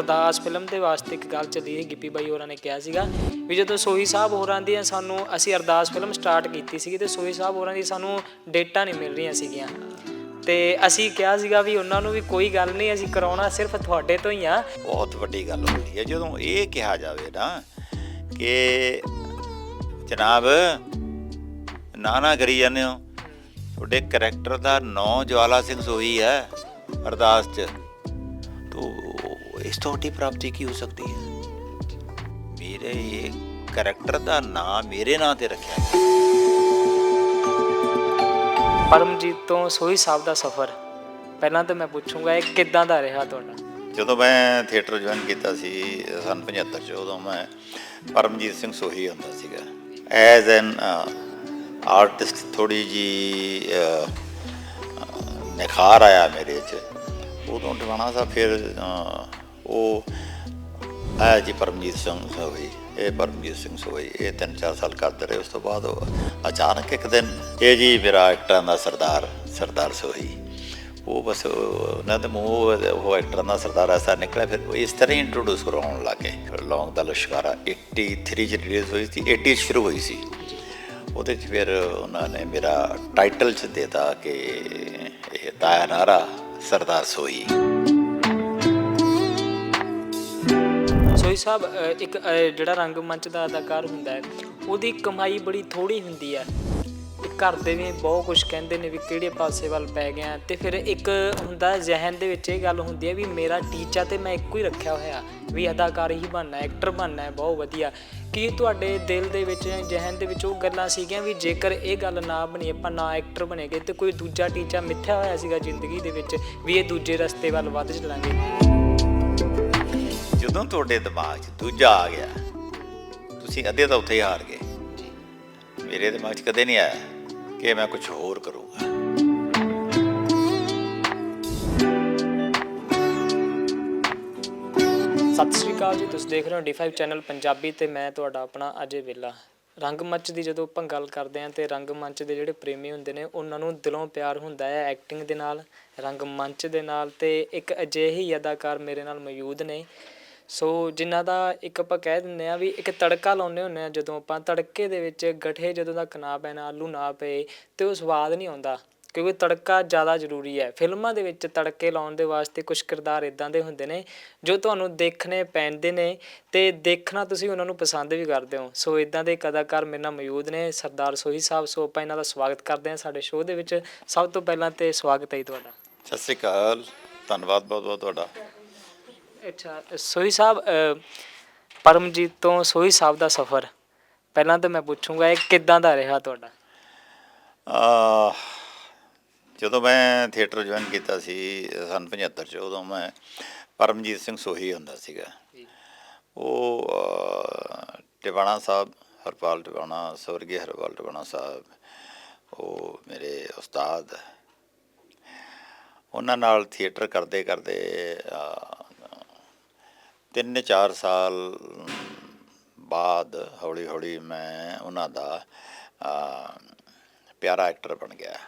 ਅਰਦਾਸ ਫਿਲਮ ਦੇ ਵਾਸਤੇ ਇੱਕ ਗੱਲ ਚੱਲੀ ਹੈ ਗਿੱਪੀ ਬਾਈ ਹੋਰਾਂ ਨੇ ਕਿਹਾ ਸੀਗਾ ਵੀ ਜਦੋਂ ਸੋਹੀ ਸਾਹਿਬ ਹੋਰਾਂ ਦੀਆਂ ਸਾਨੂੰ, ਅਸੀਂ ਅਰਦਾਸ ਫਿਲਮ ਸਟਾਰਟ ਕੀਤੀ ਸੀਗੀ ਤੇ ਸੋਹੀ ਸਾਹਿਬ ਹੋਰਾਂ ਦੀ ਸਾਨੂੰ ਡੇਟਾਂ ਨਹੀਂ ਮਿਲ ਰਹੀਆਂ ਸੀਗੀਆਂ। ਤੇ ਅਸੀਂ ਕਿਹਾ ਸੀਗਾ ਵੀ ਉਹਨਾਂ ਨੂੰ ਵੀ ਕੋਈ ਗੱਲ ਨਹੀਂ, ਅਸੀਂ ਕਰਾਉਣਾ ਸਿਰਫ ਤੁਹਾਡੇ ਤੋਂ ਹੀ ਆ। ਬਹੁਤ ਵੱਡੀ ਗੱਲ ਹੁੰਦੀ ਹੈ, ਜਦੋਂ ਇਹ ਕਿਹਾ ਜਾਵੇ ਨਾ ਕਿ ਜਨਾਬ, ਨਾ ਨਾ ਕਰੀ ਜਾਂਦੇ ਹੋ। ਤੁਹਾਡੇ ਕਰੈਕਟਰ ਦਾ ਨਾਂ ਜਵਾਲਾ ਸਿੰਘ ਸੋਹੀ ਹੈ ਅਰਦਾਸ ਚ। ਤੋ ਇਸ ਤੋਂ ਵੱਡੀ ਪ੍ਰਾਪਤੀ ਕੀ ਹੋ ਸਕਦੀ ਹੈ? ਮੇਰੇ ਇਹ ਕਰੈਕਟਰ ਦਾ ਨਾਂ ਮੇਰੇ ਨਾਂ ਤੇ ਰੱਖਿਆ ਗਿਆ। ਪਰਮਜੀਤ ਤੋਂ ਸੋਹੀ ਸਾਹਿਬ ਦਾ ਸਫ਼ਰ। ਪਹਿਲਾਂ ਤਾਂ ਮੈਂ ਪੁੱਛੂੰਗਾ ਇਹ ਕਿੱਦਾਂ ਦਾ ਰਿਹਾ ਤੁਹਾਡਾ? ਜਦੋਂ ਮੈਂ ਥੀਏਟਰ ਜੁਆਇਨ ਕੀਤਾ ਸੀ ਸਨ 75 ਚ ਉਦੋਂ ਮੈਂ ਪਰਮਜੀਤ ਸਿੰਘ ਸੋਹੀ ਹੁੰਦਾ ਸੀਗਾ। ਐਜ਼ ਐਨ ਆਰਟਿਸਟ ਥੋੜੀ ਜੀ ਨਿਖਾਰ ਆਇਆ ਮੇਰੇ ਚ। ਉਦੋਂ ਟਿਵਾਣਾ ਸਾਹਿਬ ਫਿਰ ਉਹ ਆਇਆ ਜੀ ਪਰਮਜੀਤ ਸਿੰਘ ਸੋਹੀ, ਇਹ ਪਰਮਜੀਤ ਸਿੰਘ ਸੋਈ ਇਹ ਤਿੰਨ ਚਾਰ ਸਾਲ ਕਰਦੇ ਰਹੇ, ਉਸ ਤੋਂ ਬਾਅਦ ਉਹ ਅਚਾਨਕ ਇੱਕ ਦਿਨ ਇਹ ਜੀ ਮੇਰਾ ਐਕਟਰਾਂ ਦਾ ਸਰਦਾਰ ਸਰਦਾਰ ਸੋਹੀ, ਉਹ ਬਸ ਉਹਨਾਂ ਦੇ ਮੂੰਹ ਉਹ ਐਕਟਰਾਂ ਦਾ ਸਰਦਾਰ ਐਸਾ ਨਿਕਲਿਆ, ਫਿਰ ਉਹ ਇਸ ਤਰ੍ਹਾਂ ਹੀ ਇੰਟਰੋਡਿਊਸ ਕਰਾਉਣ ਲੱਗੇ। ਲੌਂਗ ਦਾ ਲਸ਼ਕਾਰਾ 83 ਚ ਰਿਲੀਜ਼ ਹੋਈ ਸੀ 80 ਚ ਸ਼ੁਰੂ ਹੋਈ ਸੀ। ਉਹਦੇ ਚ ਫਿਰ ਉਹਨਾਂ ਨੇ ਮੇਰਾ ਟਾਈਟਲ ਚ ਦੇਤਾ ਕਿ ਇਹ ਤਾਇਆ ਨਾਰਾ ਸਰਦਾਰ ਸੋਈ ਸੋਹੀ ਸਾਹਿਬ ਇੱਕ ਅ, ਜਿਹੜਾ ਰੰਗਮੰਚ ਦਾ ਅਦਾਕਾਰ ਹੁੰਦਾ ਹੈ ਉਹਦੀ ਕਮਾਈ ਬੜੀ ਥੋੜੀ ਹੁੰਦੀ ਹੈ। ਤੇ ਘਰ ਦੇ ਵੀ ਬਹੁਤ ਕੁਝ ਕਹਿੰਦੇ ਨੇ ਵੀ ਕਿਹੜੇ ਪਾਸੇ ਵੱਲ ਪੈ ਗਿਆ। ਤੇ ਫਿਰ ਇੱਕ ਹੁੰਦਾ ਜ਼ਿਹਨ ਦੇ ਵਿੱਚ ਇਹ ਗੱਲ ਹੁੰਦੀ ਹੈ ਵੀ ਮੇਰਾ ਟੀਚਾ ਤੇ ਮੈਂ ਇੱਕੋ ਹੀ ਰੱਖਿਆ ਹੋਇਆ। ਵੀ ਅਦਾਕਾਰ ਹੀ ਬਣਨਾ ਐਕਟਰ ਬਣਨਾ ਹੈ ਬਹੁਤ ਵਧੀਆ। ਕੀ ਤੁਹਾਡੇ ਦਿਲ ਦੇ ਵਿੱਚ ਜਾਂ ਜ਼ਿਹਨ ਦੇ ਵਿੱਚ ਉਹ ਗੱਲਾਂ ਸੀਗੀਆਂ ਵੀ ਜੇਕਰ ਇਹ ਗੱਲ ਨਾ ਬਣੀ ਆਪਾਂ ਨਾ ਐਕਟਰ ਬਣੇਗੇ ਤੇ ਕੋਈ ਦੂਜਾ ਟੀਚਾ ਮਿੱਥਿਆ ਹੋਇਆ ਸੀਗਾ ਜ਼ਿੰਦਗੀ ਦੇ ਵਿੱਚ ਵੀ ਇਹ ਦੂਜੇ ਰਸਤੇ ਵੱਲ ਵੱਧ ਚੱਲਾਂਗੇ? ਜਦੋਂ ਤੁਹਾਡੇ ਦਿਮਾਗ 'ਚ ਦੂਜਾ ਆ ਗਿਆ, ਤੁਸੀਂ ਅੱਧੇ ਤਾਂ ਉੱਥੇ ਹੀ ਹਾਰ ਗਏ। ਮੇਰੇ ਦਿਮਾਗ 'ਚ ਕਦੇ ਨਹੀਂ ਆਇਆ ਕਿ ਮੈਂ ਕੁਝ ਹੋਰ ਕਰੂੰਗਾ। ਸਤਿ ਸ਼੍ਰੀ ਅਕਾਲ ਜੀ, ਤੁਸੀਂ ਦੇਖ ਰਹੇ ਹੋ D5 ਚੈਨਲ ਪੰਜਾਬੀ ਤੇ ਮੈਂ ਤੁਹਾਡਾ ਆਪਣਾ ਅਜੇ ਵੇਲਾ ਰੰਗਮੰਚ ਦੀ ਜਦੋਂ ਆਪਾਂ ਗੱਲ ਕਰਦੇ ਹਾਂ ਤੇ ਰੰਗਮੰਚ ਦੇ ਜਿਹੜੇ ਪ੍ਰੇਮੀ ਹੁੰਦੇ ਨੇ, ਉਹਨਾਂ ਨੂੰ ਦਿਲੋਂ ਪਿਆਰ ਹੁੰਦਾ ਹੈ ਐਕਟਿੰਗ ਦੇ ਨਾਲ ਰੰਗਮੰਚ ਦੇ ਨਾਲ ਤੇ ਇੱਕ ਅਜਿਹੀ ਅਦਾਕਾਰ ਮੇਰੇ ਨਾਲ ਮੌਜੂਦ ਨੇ। ਸੋ ਜਿਨ੍ਹਾਂ ਦਾ ਇੱਕ ਆਪਾਂ ਕਹਿ ਦਿੰਦੇ ਹਾਂ ਵੀ ਇੱਕ ਤੜਕਾ ਲਾਉਂਦੇ ਹੁੰਦੇ ਹਾਂ ਜਦੋਂ ਆਪਾਂ ਤੜਕੇ ਦੇ ਵਿੱਚ ਗਠੇ ਜਦੋਂ ਤੱਕ ਨਾ ਪੈਣ, ਆਲੂ ਨਾ ਪਏ ਤਾਂ ਉਹ ਸਵਾਦ ਨਹੀਂ ਆਉਂਦਾ ਕਿਉਂਕਿ ਤੜਕਾ ਜ਼ਿਆਦਾ ਜ਼ਰੂਰੀ ਹੈ। ਫਿਲਮਾਂ ਦੇ ਵਿੱਚ ਤੜਕੇ ਲਾਉਣ ਦੇ ਵਾਸਤੇ ਕੁਝ ਕਿਰਦਾਰ ਇਦਾਂ ਦੇ ਹੁੰਦੇ ਨੇ ਜੋ ਤੁਹਾਨੂੰ ਦੇਖਣੇ ਪੈਂਦੇ ਨੇ ਤੇ ਦੇਖਣਾ ਤੁਸੀਂ ਉਹਨਾਂ ਨੂੰ ਪਸੰਦ ਵੀ ਕਰਦੇ ਹੋ। ਸੋ ਇਦਾਂ ਦੇ ਇੱਕ ਮੇਰੇ ਨਾਲ ਮੌਜੂਦ ਨੇ ਸਰਦਾਰ ਸੋਹੀ ਸਾਹਿਬ। ਸੋ ਆਪਾਂ ਇਹਨਾਂ ਦਾ ਸਵਾਗਤ ਕਰਦੇ ਹਾਂ ਸਾਡੇ ਸ਼ੋਅ ਦੇ ਵਿੱਚ। ਸਭ ਤੋਂ ਪਹਿਲਾਂ ਤੇ ਸਵਾਗਤ ਹੈ ਜੀ ਤੁਹਾਡਾ। ਸਤਿ ਸ੍ਰੀ ਅਕਾਲ। ਧੰਨਵਾਦ ਬਹੁਤ ਬਹੁਤ ਤੁਹਾਡਾ। ਅੱਛਾ ਸੋਹੀ ਸਾਹਿਬ ਅ, ਪਰਮਜੀਤ ਤੋਂ ਸੋਹੀ ਸਾਹਿਬ ਦਾ ਸਫ਼ਰ। ਪਹਿਲਾਂ ਤਾਂ ਮੈਂ ਪੁੱਛੂੰਗਾ ਇਹ ਕਿੱਦਾਂ ਦਾ ਰਿਹਾ ਤੁਹਾਡਾ? ਜਦੋਂ ਮੈਂ ਥੀਏਟਰ ਜੁਆਇਨ ਕੀਤਾ ਸੀ ਸਨ 75 ਚ ਉਦੋਂ ਮੈਂ ਪਰਮਜੀਤ ਸਿੰਘ ਸੋਹੀ ਹੁੰਦਾ ਸੀਗਾ। ਉਹ ਅਹ, ਟਿਵਾਣਾ ਸਾਹਿਬ ਹਰਪਾਲ ਟਿਵਾਣਾ ਸਵਰਗੀ ਹਰਪਾਲ ਟਿਵਾਣਾ ਸਾਹਿਬ ਉਹ ਮੇਰੇ ਉਸਤਾਦ। ਉਹਨਾਂ ਨਾਲ ਥੀਏਟਰ ਕਰਦੇ ਕਰਦੇ ਤਿੰਨ ਚਾਰ ਸਾਲ ਬਾਅਦ ਹੌਲੀ ਹੌਲੀ ਮੈਂ ਉਹਨਾਂ ਦਾ ਪਿਆਰਾ ਐਕਟਰ ਬਣ ਗਿਆ।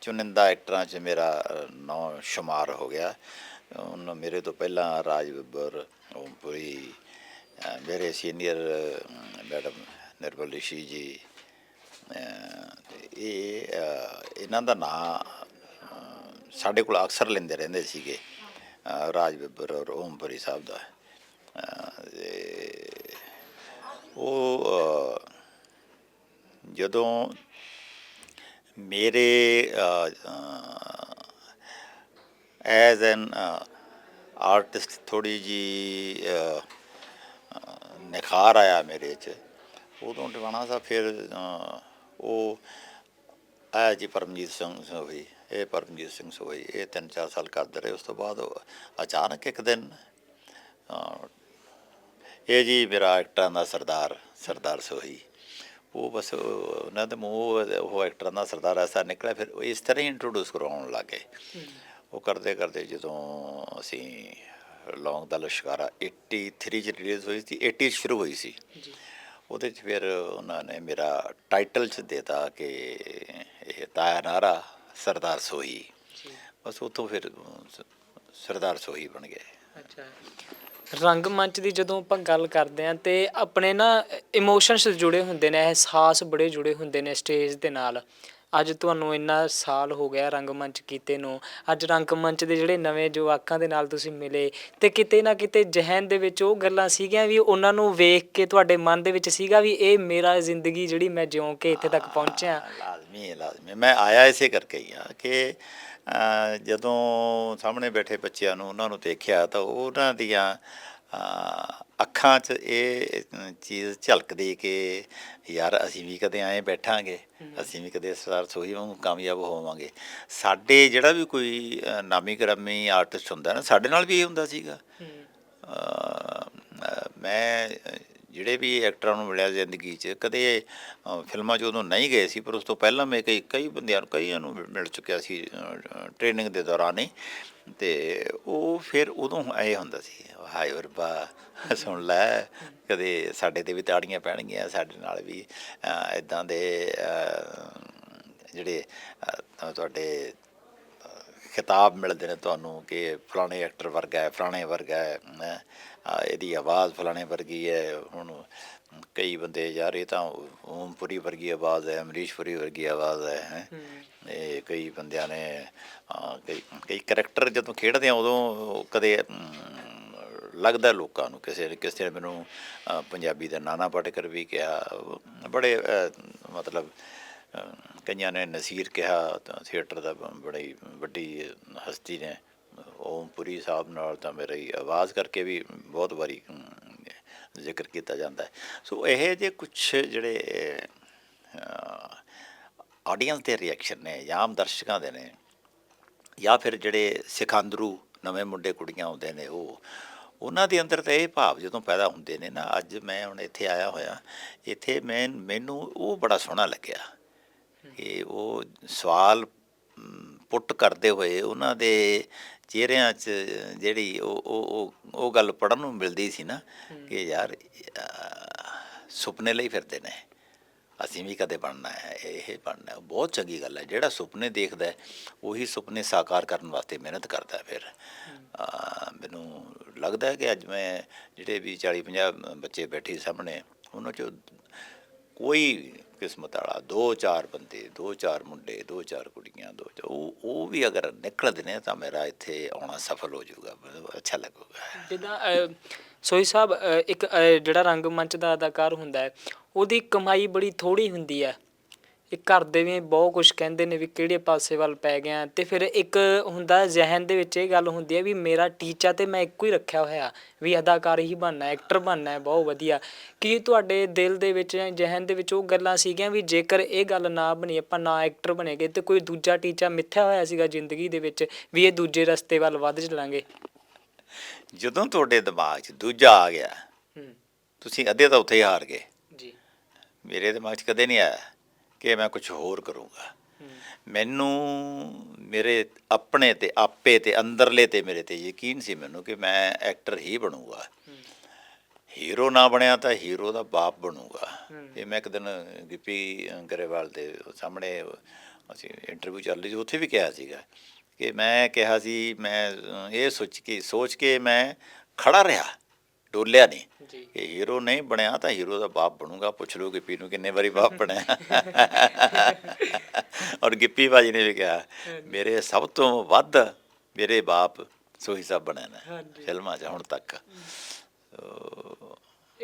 ਚੁਨਿੰਦਾ ਐਕਟਰਾਂ 'ਚ ਮੇਰਾ ਨਾਂ ਸ਼ੁਮਾਰ ਹੋ ਗਿਆ। ਉਹਨਾਂ ਮੇਰੇ ਤੋਂ ਪਹਿਲਾਂ ਰਾਜ ਬੱਬਰ ਓਮਪੁਰੀ ਅਹ, ਮੇਰੇ ਸੀਨੀਅਰ ਮੈਡਮ ਨਿਰਮਲ ਰਿਸ਼ੀ ਜੀ ਇਹ ਇਹਨਾਂ ਦਾ ਨਾਂ ਸਾਡੇ ਕੋਲ ਅਕਸਰ ਲੈਂਦੇ ਰਹਿੰਦੇ ਸੀਗੇ। ਰਾਜ ਬੱਬਰ ਔਰ ਓਮ ਓਮਪੁਰੀ ਸਾਹਿਬ ਦਾ। ਅਹ, ਉਹ ਜਦੋਂ ਮੇਰੇ ਐਜ਼ ਐਨ ਆਰਟਿਸਟ ਥੋੜੀ ਜੀ ਨਿਖਾਰ ਆਇਆ ਮੇਰੇ ਚ। ਉਦੋਂ ਟਿਵਾਣਾ ਸਾਹਿਬ ਫਿਰ ਉਹ ਆਇਆ ਜੀ ਪਰਮਜੀਤ ਸਿੰਘ ਸੋਹੀ ਇਹ ਪਰਮਜੀਤ ਸਿੰਘ ਸੋਹੀ ਇਹ ਤਿੰਨ ਚਾਰ ਸਾਲ ਕਰਦੇ ਰਹੇ ਉਸ ਤੋਂ ਬਾਅਦ ਅਚਾਨਕ ਇੱਕ ਦਿਨ ਇਹ ਜੀ ਮੇਰਾ ਐਕਟਰਾਂ ਦਾ ਸਰਦਾਰ ਸਰਦਾਰ ਸੋਹੀ ਉਹ ਬਸ ਉਹ- ਉਹਨਾਂ ਦੇ ਮੂੰਹ ਉਹ ਐਕਟਰਾਂ ਦਾ ਸਰਦਾਰ ਐਸਾ ਨਿਕਲਿਆ ਫਿਰ ਇਸ ਤਰ੍ਹਾਂ ਹੀ ਇੰਟਰੋਡਿਊਸ ਕਰਾਉਣ ਲੱਗੇ। ਉਹ ਕਰਦੇ ਕਰਦੇ ਜਦੋਂ ਅਸੀਂ ਲੌਂਗ ਦਾ ਲਸ਼ਕਾਰਾ 83 ਚ ਰਿਲੀਜ਼ ਹੋਈ ਸੀ 80 ਚ ਸ਼ੁਰੂ ਹੋਈ ਸੀ। ਉਹਦੇ ਚ ਫਿਰ ਉਹਨਾਂ ਨੇ ਮੇਰਾ ਟਾਈਟਲ ਚ ਦੇਤਾ ਕਿ ਇਹ ਤਾਇਆ ਨਾਰਾ ਸਰਦਾਰ ਸੋਹੀ। ਬਸ ਉੱਥੋਂ ਫਿਰ ਸ- ਸਰਦਾਰ ਸੋਹੀ ਬਣ ਗਏ। ਅੱਛਾ। ਰੰਗ ਮੰਚ ਦੀ ਜਦੋਂ ਆਪਾਂ ਗੱਲ ਕਰਦੇ ਆਂ ਤੇ ਆਪਣੇ ਨਾ ਇਮੋਸ਼ਨਸ ਜੁੜੇ ਹੁੰਦੇ ਨੇ ਅਹਿਸਾਸ ਬੜੇ ਜੁੜੇ ਹੁੰਦੇ ਨੇ ਸਟੇਜ ਦੇ ਨਾਲ। ਅੱਜ ਤੁਹਾਨੂੰ ਇੰਨਾ ਸਾਲ ਹੋ ਗਿਆ ਰੰਗਮੰਚ ਕੀਤੇ ਨੂੰ ਅੱਜ ਰੰਗਮੰਚ ਦੇ ਜਿਹੜੇ ਨਵੇਂ ਜਵਾਕਾਂ ਦੇ ਨਾਲ ਤੁਸੀਂ ਮਿਲੇ ਤੇ ਕਿਤੇ ਨਾ ਕਿਤੇ ਜ਼ਿਹਨ ਦੇ ਵਿੱਚ ਉਹ ਗੱਲਾਂ ਸੀਗੀਆਂ ਵੀ ਉਹਨਾਂ ਨੂੰ ਵੇਖ ਕੇ ਤੁਹਾਡੇ ਮਨ ਦੇ ਵਿੱਚ ਸੀਗਾ ਵੀ ਇਹ ਮੇਰਾ ਜ਼ਿੰਦਗੀ ਜਿਹੜੀ ਮੈਂ ਜਿਉਂ ਕੇ ਇੱਥੇ ਤੱਕ ਪਹੁੰਚਿਆ ਲਾਜ਼ਮੀ ਹੈ ਲਾਜ਼ਮੀ। ਮੈਂ ਆਇਆ ਇਸੇ ਕਰਕੇ ਹੀ ਆ ਕਿ ਜਦੋਂ ਸਾਹਮਣੇ ਬੈਠੇ ਬੱਚਿਆਂ ਨੂੰ ਉਹਨਾਂ ਨੂੰ ਦੇਖਿਆ ਤਾਂ ਉਹਨਾਂ ਦੀਆਂ ਅੱਖਾਂ 'ਚ ਇਹ ਚੀਜ਼ ਝਲਕਦੀ ਕਿ ਯਾਰ ਅਸੀਂ ਵੀ ਕਦੇ ਐਂ ਬੈਠਾਂਗੇ ਅਸੀਂ ਵੀ ਕਦੇ ਸਰਦਾਰ ਸੋਹੀ ਵਾਂਗੂ ਕਾਮਯਾਬ ਹੋਵਾਂਗੇ। ਸਾਡੇ ਜਿਹੜਾ ਵੀ ਕੋਈ ਨਾਮੀ ਗ੍ਰਾਮੀ ਆਰਟਿਸਟ ਹੁੰਦਾ ਨਾ ਸਾਡੇ ਨਾਲ ਵੀ ਇਹ ਹੁੰਦਾ ਸੀਗਾ। ਮੈਂ ਜਿਹੜੇ ਵੀ ਐਕਟਰਾਂ ਨੂੰ ਮਿਲਿਆ ਜ਼ਿੰਦਗੀ 'ਚ ਕਦੇ ਫਿਲਮਾਂ 'ਚ ਉਦੋਂ ਨਹੀਂ ਗਏ ਸੀ ਪਰ ਉਸ ਤੋਂ ਪਹਿਲਾਂ ਮੈਂ ਕਈ ਕਈ ਬੰਦਿਆਂ ਨੂੰ ਕਈਆਂ ਨੂੰ ਮਿਲ ਚੁੱਕਿਆ ਸੀ ਟ੍ਰੇਨਿੰਗ ਦੇ ਦੌਰਾਨ ਹੀ। ਤੇ ਉਹ ਫਿਰ ਉਦੋਂ ਐ ਹੁੰਦਾ ਸੀ, ਹਾਏ ਓ ਰੱਬਾ, ਸੁਣ ਲੈ, ਕਦੇ ਸਾਡੇ ਤੇ ਵੀ ਤਾੜੀਆਂ ਪੈਣਗੀਆਂ, ਸਾਡੇ ਨਾਲ ਵੀ ਇਦਾਂ ਦੇ ਜਿਹੜੇ ਤੁਹਾਡੇ ਖਿਤਾਬ ਮਿਲਦੇ ਨੇ ਤੁਹਾਨੂੰ ਕਿ ਫਲਾਣੇ ਐਕਟਰ ਵਰਗਾ ਹੈ ਫਲਾਣੇ ਵਰਗਾ ਹੈ ਇਹਦੀ ਆਵਾਜ਼ ਫਲਾਣੇ ਵਰਗੀ ਹੈ ਹੁਣ ਕਈ ਬੰਦੇ ਯਾਰ ਇਹ ਤਾਂ ਓਮਪੁਰੀ ਵਰਗੀ ਆਵਾਜ਼ ਹੈ ਅਮਰੀਸ਼ਪੁਰੀ ਵਰਗੀ ਆਵਾਜ਼ ਹੈ ਹੈਂ। ਇਹ ਕਈ ਬੰਦਿਆਂ ਨੇ ਕਈ ਕਈ ਕਰੈਕਟਰ ਜਦੋਂ ਖੇਡਦੇ ਆ ਉਦੋਂ ਕਦੇ ਲੱਗਦਾ ਲੋਕਾਂ ਨੂੰ ਕਿਸੇ ਨੇ ਕਿਸੇ ਨੇ ਮੈਨੂੰ ਪੰਜਾਬੀ ਦਾ ਨਾਨਾ ਪਾਟੇਕਰ ਵੀ ਕਿਹਾ ਬੜੇ ਮਤਲਬ ਕਈਆਂ ਨੇ ਨਸੀਰ ਕਿਹਾ, ਤਾਂ ਥੀਏਟਰ ਦਾ ਬ- ਬੜੀ, ਵੱਡੀ ਹਸਤੀ ਨੇ। ਓਮਪੁਰੀ ਸਾਹਿਬ ਨਾਲ ਤਾਂ ਮੇਰੀ ਆਵਾਜ਼ ਕਰਕੇ ਵੀ ਬਹੁਤ ਵਾਰੀ ਜ਼ਿਕਰ ਕੀਤਾ ਜਾਂਦਾ ਸੋ ਇਹ ਜੇ ਕੁਝ ਜਿਹੜੇ ਆਡੀਅנס ਦੇ ਰਿਐਕਸ਼ਨ ਨੇ ਜਾਂ ਆਮ ਦਰਸ਼ਕਾਂ ਦੇ ਨੇ, ਜਾਂ ਫਿਰ ਜਿਹੜੇ ਸਿਖਾਂਦਰੂ ਨਵੇਂ ਮੁੰਡੇ ਕੁੜੀਆਂ ਆਉਂਦੇ ਨੇ ਉਹ, ਉਹਨਾਂ ਦੇ ਅੰਦਰ ਤਾਂ ਇਹ ਭਾਵ ਜਦੋਂ ਪੈਦਾ ਹੁੰਦੇ ਨੇ ਨਾ, ਅੱਜ ਮੈਂ ਹੁਣ ਇੱਥੇ ਆਇਆ ਹੋਇਆ, ਇੱਥੇ ਮੈਂ, ਮੈਨੂੰ ਉਹ ਬੜਾ ਸੋਹਣਾ ਲੱਗਿਆ। ਕਿ ਉਹ ਸਵਾਲ ਪੁੱਟ ਕਰਦੇ ਹੋਏ ਉਹਨਾਂ ਦੇ ਚਿਹਰਿਆਂ 'ਚ ਜਿਹੜੀ ਉਹ ਉਹ ਉਹ ਉਹ ਗੱਲ ਪੜਨ ਨੂੰ ਮਿਲਦੀ ਸੀ ਨਾ ਕਿ ਯਾਰ ਸੁਪਨੇ ਲਈ ਫਿਰਦੇ ਨੇ। ਅਸੀਂ ਵੀ ਕਦੇ ਬਣਨਾ ਹੈ ਇਹ ਬਣਨਾ ਹੈ। ਬਹੁਤ ਚੰਗੀ ਗੱਲ ਹੈ। ਜਿਹੜਾ ਸੁਪਨੇ ਦੇਖਦਾ ਹੈ ਉਹੀ ਸੁਪਨੇ ਸਾਕਾਰ ਕਰਨ ਵਾਸਤੇ ਮਿਹਨਤ ਕਰਦਾ ਹੈ ਫਿਰ। ਮੈਨੂੰ ਲੱਗਦਾ ਹੈ ਕਿ ਅੱਜ ਮੈਂ ਜਿਹੜੇ ਵੀ 40 50 ਬੱਚੇ ਬੈਠੇ ਸਾਹਮਣੇ ਉਹਨਾਂ 'ਚੋਂ ਕੋਈ ਕਿਸਮਤ ਵਾਲਾ, ਦੋ ਚਾਰ ਬੰਦੇ, ਦੋ ਚਾਰ ਮੁੰਡੇ, ਦੋ ਚਾਰ ਕੁੜੀਆਂ, ਦੋ ਚਾਰ- ਉਹ ਉਹ ਵੀ ਅਗਰ ਨਿਕਲਦੇ ਨੇ ਤਾਂ ਮੇਰਾ ਇੱਥੇ ਆਉਣਾ ਸਫਲ ਹੋ ਜਾਊਗਾ ਅੱਛਾ ਲੱਗੂਗਾ। ਜਿੱਦਾਂ ਸੋਈ ਸਾਹਿਬ ਇੱਕ ਜਿਹੜਾ ਰੰਗ ਮੰਚ ਦਾ ਅਦਾਕਾਰ ਹੁੰਦਾ ਹੈ, ਉਹਦੀ ਕਮਾਈ ਬੜੀ ਥੋੜੀ ਹੁੰਦੀ ਹੈ। ਇਹ ਘਰ ਦੇ ਵੀ ਬਹੁਤ ਕੁਝ ਕਹਿੰਦੇ ਨੇ ਵੀ ਕਿਹੜੇ ਪਾਸੇ ਵੱਲ ਪੈ ਗਿਆ। ਤੇ ਫਿਰ ਇੱਕ ਹੁੰਦਾ ਜ਼ਿਹਨ ਦੇ ਵਿੱਚ ਇਹ ਗੱਲ ਹੁੰਦੀ ਹੈ ਵੀ ਮੇਰਾ ਟੀਚਾ ਤੇ ਮੈਂ ਇੱਕੋ ਹੀ ਰੱਖਿਆ ਹੋਇਆ। ਵੀ ਅਦਾਕਾਰ ਹੀ ਬਣਨਾ ਐਕਟਰ ਬਣਨਾ ਬਹੁਤ ਵਧੀਆ। ਕੀ ਤੁਹਾਡੇ ਦਿਲ ਦੇ ਵਿੱਚ ਜ਼ਿਹਨ ਦੇ ਵਿੱਚ ਉਹ ਗੱਲਾਂ ਸੀਗੀਆਂ ਵੀ ਜੇਕਰ ਇਹ ਗੱਲ ਨਾ ਬਣੀ ਆਪਾਂ ਨਾ ਐਕਟਰ ਬਣੇਗੇ ਤੇ ਕੋਈ ਦੂਜਾ ਟੀਚਾ ਮਿੱਥਿਆ ਹੋਇਆ ਸੀਗਾ ਜ਼ਿੰਦਗੀ ਦੇ ਵਿੱਚ ਵੀ ਇਹ ਦੂਜੇ ਰਸਤੇ ਵੱਲ ਵੱਧ ਚੱਲਾਂਗੇ? ਜਦੋਂ ਤੁਹਾਡੇ ਦਿਮਾਗ 'ਚ ਦੂਜਾ ਆ ਗਿਆ ਤੁਸੀਂ ਅੱਧੇ ਤਾਂ ਉੱਥੇ ਹੀ ਹਾਰ ਗਏ। ਜੀ। ਮੇਰੇ ਦਿਮਾਗ 'ਚ ਕਦੇ ਨਹੀਂ ਆਇਆ। ਕਿ ਮੈਂ ਕੁਝ ਹੋਰ ਕਰੂੰਗਾ। ਮੈਨੂੰ ਮੇਰੇ ਆਪਣੇ ਤੇ ਆਪੇ ਤੇ ਅੰਦਰਲੇ ਤੇ ਮੇਰੇ ਤੇ ਯਕੀਨ ਸੀ ਮੈਨੂੰ ਕਿ ਮੈਂ ਐਕਟਰ ਹੀ ਬਣੂੰਗਾ। ਹੀਰੋ ਨਾ ਬਣਿਆ ਤਾਂ ਹੀਰੋ ਦਾ ਬਾਪ ਬਣੂਗਾ। ਇਹ ਮੈਂ ਇੱਕ ਦਿਨ ਗਿੱਪੀ ਗਰੇਵਾਲ ਦੇ ਸਾਹਮਣੇ ਅਸੀਂ ਇੰਟਰਵਿਊ ਚੱਲ ਰਹੀ ਸੀ ਉੱਥੇ ਵੀ ਕਿਹਾ ਸੀਗਾ ਕਿ ਮੈਂ ਕਿਹਾ ਸੀ ਮੈਂ ਇਹ ਸੋਚ ਕੇ ਸੋਚ ਕੇ ਮੈਂ ਖੜਾ ਰਿਹਾ। ਡੋਲਿਆ ਨਹੀਂ ਜੀ। ਕਿ ਹੀਰੋ ਨਹੀਂ ਬਣਿਆ ਤਾਂ ਹੀਰੋ ਦਾ ਬਾਪ ਬਣੂਗਾ ਪੁੱਛ ਲਓ ਗਿੱਪੀ ਨੂੰ ਕਿੰਨੇ ਵਾਰੀ ਬਾਪ ਬਣਿਆ। ਔਰ ਗਿੱਪੀ ਬਾਜੀ ਨੇ ਵੀ ਕਿਹਾ ਮੇਰੇ ਸਭ ਤੋਂ ਵੱਧ ਮੇਰੇ ਬਾਪ ਸੋਹੀ ਸਾਹਿਬ ਬਣੇ ਨੇ। ਫਿਲਮਾਂ 'ਚ ਹੁਣ ਤੱਕ।